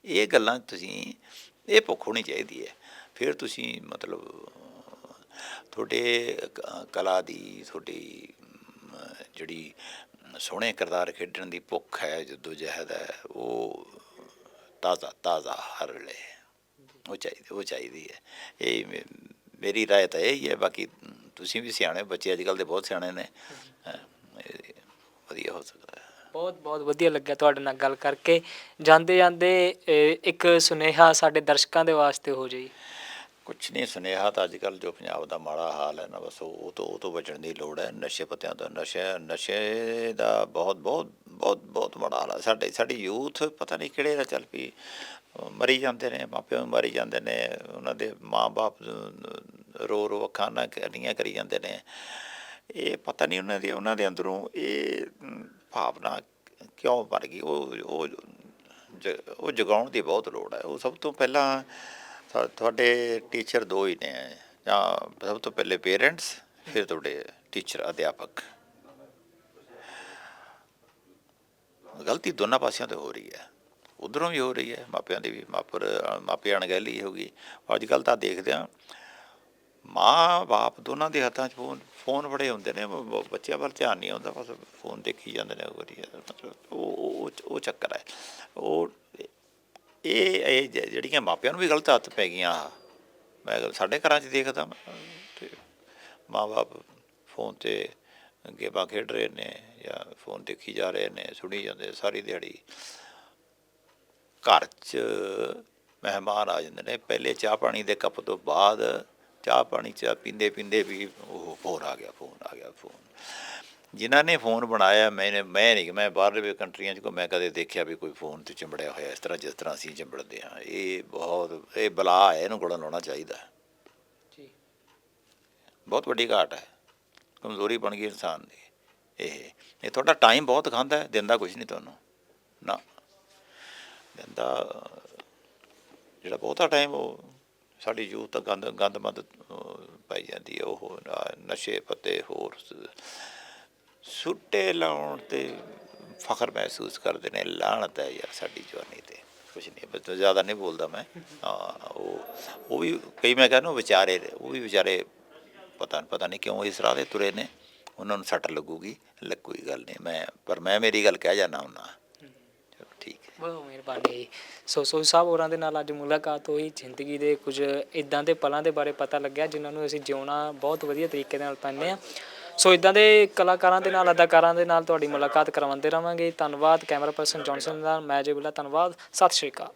ਇਹ ਗੱਲਾਂ ਤੁਸੀਂ, ਇਹ ਭੁੱਖ ਹੋਣੀ ਚਾਹੀਦੀ ਹੈ। ਫਿਰ ਤੁਸੀਂ ਮਤਲਬ, ਤੁਹਾਡੇ ਕਲਾ ਦੀ ਤੁਹਾਡੀ ਜਿਹੜੀ ਸੋਹਣੇ ਕਿਰਦਾਰ ਖੇਡਣ ਦੀ ਭੁੱਖ ਹੈ, ਜਦੋਂ ਜਹਿਦ ਹੈ, ਉਹ ਤਾਜ਼ਾ ਤਾਜ਼ਾ ਹਰ ਵੇਲੇ। ਉਹ ਚਾਹੀਦੀ ਉਹ ਚਾਹੀਦੀ ਹੈ। ਇਹ ਮੇ- ਮੇਰੀ ਰਾਏ ਤਾਂ ਇਹ ਹੀ ਹੈ, ਬਾਕੀ ਤੁਸੀਂ ਵੀ ਸਿਆਣੇ ਬੱਚੇ ਅੱਜ ਕੱਲ ਦੇ ਬਹੁਤ ਸਿਆਣੇ ਨੇ। ਵਧੀਆ ਹੋ ਸਕਦਾ ਹੈ। ਬਹੁਤ ਬਹੁਤ ਵਧੀਆ ਲੱਗਿਆ ਤੁਹਾਡੇ ਨਾਲ ਗੱਲ ਕਰਕੇ। ਜਾਂਦੇ ਜਾਂਦੇ ਇੱਕ ਸੁਨੇਹਾ ਸਾਡੇ ਦਰਸ਼ਕਾਂ ਦੇ ਵਾਸਤੇ ਹੋ ਜਾਈ। ਕੁਛ ਨਹੀਂ ਸੁਨੇਹਾ ਤਾਂ ਅੱਜ ਕੱਲ ਜੋ ਪੰਜਾਬ ਦਾ ਮਾੜਾ ਹਾਲ ਹੈ ਨਾ ਬਸ ਉਹ ਤੋਂ ਉਹ ਤੋਂ ਬਚਣ ਦੀ ਲੋੜ ਹੈ। ਨਸ਼ੇ ਪੱਤਿਆਂ ਤੋਂ ਨਸ਼ੇ ਨਸ਼ੇ ਦਾ ਬਹੁਤ ਬਹੁਤ ਬਹੁਤ ਬਹੁਤ ਮਾੜਾ ਹਾਲ ਹੈ। ਸਾਡੇ ਸਾਡੀ ਯੂਥ ਪਤਾ ਨਹੀਂ ਕਿਹੜੇ ਦਾ ਚੱਲ ਪਈ। ਮਰੀ ਜਾਂਦੇ ਨੇ ਮਾਪਿਆਂ ਮਰੀ ਜਾਂਦੇ ਨੇ ਉਹਨਾਂ ਦੇ ਮਾਂ-ਬਾਪ ਰੋ ਰੋ ਅੱਖਾਂ ਨਾਲ ਕਰੀਆਂ ਕਰੀ ਜਾਂਦੇ ਨੇ। ਇਹ ਪਤਾ ਨਹੀਂ ਉਹਨਾਂ ਦੇ ਉਹਨਾਂ ਦੇ ਅੰਦਰੋਂ ਇਹ ਭਾਵਨਾ ਕਿਉਂ ਬਣ ਗਈ? ਉਹ ਉਹ ਜ- ਉਹ ਜਗਾਉਣ ਦੀ ਬਹੁਤ ਲੋੜ ਹੈ। ਉਹ ਸਭ ਤੋਂ ਪਹਿਲਾਂ ਤੁਹਾਡੇ ਟੀਚਰ ਦੋ ਹੀ ਨੇ, ਜਾਂ ਸਭ ਤੋਂ ਪਹਿਲੇ ਪੇਰੈਂਟਸ, ਫਿਰ ਤੁਹਾਡੇ ਟੀਚਰ, ਅਧਿਆਪਕ। ਗਲਤੀ ਦੋਨਾਂ ਪਾਸਿਆਂ ਤੋਂ ਹੋ ਰਹੀ ਹੈ। ਉਧਰੋਂ ਵੀ ਹੋ ਰਹੀ ਹੈ, ਮਾਪਿਆਂ ਦੀ ਵੀ, ਮਾਪਰ, ਮਾਪੇ ਅਣਗਹਿਲੀ ਹੋ ਗਈ। ਅੱਜ ਕੱਲ ਤਾਂ ਦੇਖਦੇ ਆ ਮਾਂ ਬਾਪ ਦੋਨਾਂ ਦੇ ਹੱਥਾਂ 'ਚ ਫੋਨ ਫੋਨ ਬੜੇ ਹੁੰਦੇ ਨੇ ਬੱਚਿਆਂ ਵੱਲ ਧਿਆਨ ਨਹੀਂ ਆਉਂਦਾ ਬਸ ਫੋਨ ਦੇਖੀ ਜਾਂਦੇ ਨੇ ਉਹ ਮਤਲਬ ਉਹ ਉਹ ਚੱਕਰ ਹੈ ਉਹ ਇਹ ਇਹ ਜਿਹੜੀਆਂ ਮਾਪਿਆਂ ਨੂੰ ਵੀ ਗਲਤ ਹੱਥ ਪੈ ਗਈਆਂ ਆਹ। ਮੈਂ ਸਾਡੇ ਘਰਾਂ 'ਚ ਦੇਖਦਾ ਮੈਂ, ਤੇ ਮਾਂ-ਬਾਪ ਫੋਨ ਤੇ ਗੇਮਾਂ ਖੇਡ ਰਹੇ ਨੇ ਜਾਂ ਫੋਨ ਦੇਖੀ ਜਾ ਰਹੇ ਨੇ ਸੁਣੀ ਜਾਂਦੇ ਸਾਰੀ ਦਿਹਾੜੀ ਘਰ 'ਚ ਮਹਿਮਾਨ ਆ ਜਾਂਦੇ ਨੇ ਪਹਿਲੇ ਚਾਹ ਪਾਣੀ ਦੇ ਕੱਪ ਤੋਂ ਬਾਅਦ ਚਾਹ ਪਾਣੀ ਚਾਹ ਪੀਂਦੇ ਪੀਂਦੇ ਵੀ ਉਹ ਫੋਨ ਆ ਗਿਆ ਫੋਨ ਆ ਗਿਆ ਫੋਨ। ਜਿਨ੍ਹਾਂ ਨੇ ਫੋਨ ਬਣਾਇਆ ਮੈਨੇ ਮੈਂ ਨਹੀਂ ਮੈਂ ਬਾਹਰਲੇ ਕੰਟਰੀਆਂ 'ਚ ਕੋ ਮੈਂ ਕਦੇ ਦੇਖਿਆ ਵੀ ਕੋਈ ਫੋਨ ਤੇ ਚਿੰਬੜਿਆ ਹੋਇਆ ਇਸ ਤਰ੍ਹਾਂ ਜਿਸ ਤਰ੍ਹਾਂ ਅਸੀਂ ਚਿੰਬੜਦੇ ਹਾਂ। ਇਹ ਬਹੁਤ ਇਹ ਬਲਾ ਹੈ ਇਹਨੂੰ ਗੋਲਾ ਲਾਉਣਾ ਚਾਹੀਦਾ। ਜੀ। ਬਹੁਤ ਵੱਡੀ ਘਾਟ ਹੈ। ਕਮਜ਼ੋਰੀ ਬਣ ਗਈ ਇਨਸਾਨ ਦੀ ਇਹ। ਇਹ ਤੁਹਾਡਾ ਟਾਈਮ ਬਹੁਤ ਖਾਂਦਾ ਹੈ ਦਿੰਦਾ ਕੁਝ ਨਹੀਂ ਤੁਹਾਨੂੰ। ਨਾ। ਦਿੰਦਾ ਜਿਹੜਾ ਬਹੁਤਾ ਟਾਈਮ ਉਹ ਸਾਡੀ ਯੂਥ ਤਾਂ ਗੰਦ, ਗੰਦਮੰਦ ਪਾਈ ਜਾਂਦੀ ਹੈ, ਉਹ ਨਸ਼ੇ ਪੱਤੇ ਹੋਰ ਸੁੱਟੇ ਲਾਉਣ ਤੇ ਫਖਰ ਮਹਿਸੂਸ ਕਰਦੇ ਨੇ ਲਾਹਣਤ ਹੈ ਯਾਰ ਸਾਡੀ ਜਵਾਨੀ ਤੇ। ਕੁਝ ਨਹੀਂ, ਬਸ ਜ਼ਿਆਦਾ ਨਹੀਂ ਬੋਲਦਾ ਮੈਂ। ਹਾਂ, ਉਹ ਉਹ ਵੀ ਕਈ ਮੈਂ ਕਹਿੰਦਾ ਵਿਚਾਰੇ, ਉਹ ਵੀ ਵਿਚਾਰੇ ਪਤਾ ਪਤਾ ਨਹੀਂ ਕਿਉਂ ਇਸ ਰਾਹ ਦੇ ਤੁਰੇ ਨੇ। ਉਹਨਾਂ ਨੂੰ ਸੱਟ ਲੱਗੂਗੀ ਲੱਗ ਕੋਈ ਗੱਲ ਨਹੀਂ, ਮੈਂ, ਪਰ ਮੈਂ ਮੇਰੀ ਗੱਲ ਕਹਿ ਜਾਣਾ ਹੁੰਦਾ। ਬਹੁਤ ਮਿਹਰਬਾਨੀ ਜੀ। ਸੋ ਸੋ ਸਾਹਿਬ ਹੋਰਾਂ ਦੇ ਨਾਲ ਅੱਜ ਮੁਲਾਕਾਤ ਹੋਈ, ਜ਼ਿੰਦਗੀ ਦੇ ਕੁਝ ਇਦਾਂ ਦੇ ਪਲਾਂ ਦੇ ਬਾਰੇ ਪਤਾ ਲੱਗਿਆ, ਜਿਨ੍ਹਾਂ ਨੂੰ ਅਸੀਂ ਜਿਉਣਾ ਬਹੁਤ ਵਧੀਆ ਤਰੀਕੇ ਨਾਲ ਪੈਂਦੇ ਆ ਸੋ ਇਦਾਂ ਦੇ ਕਲਾਕਾਰਾਂ ਦੇ ਨਾਲ, ਅਦਾਕਾਰਾਂ ਦੇ ਨਾਲ ਤੁਹਾਡੀ ਮੁਲਾਕਾਤ ਕਰਵਾਉਂਦੇ ਰਵਾਂਗੇ। ਧੰਨਵਾਦ, ਕੈਮਰਾ ਪਰਸਨ ਜੌਨਸਨ ਦਾ ਮੈਂ ਜੇ ਬੁਲਾ, ਧੰਨਵਾਦ, ਸਤਿ ਸ਼੍ਰੀ ਅਕਾਲ।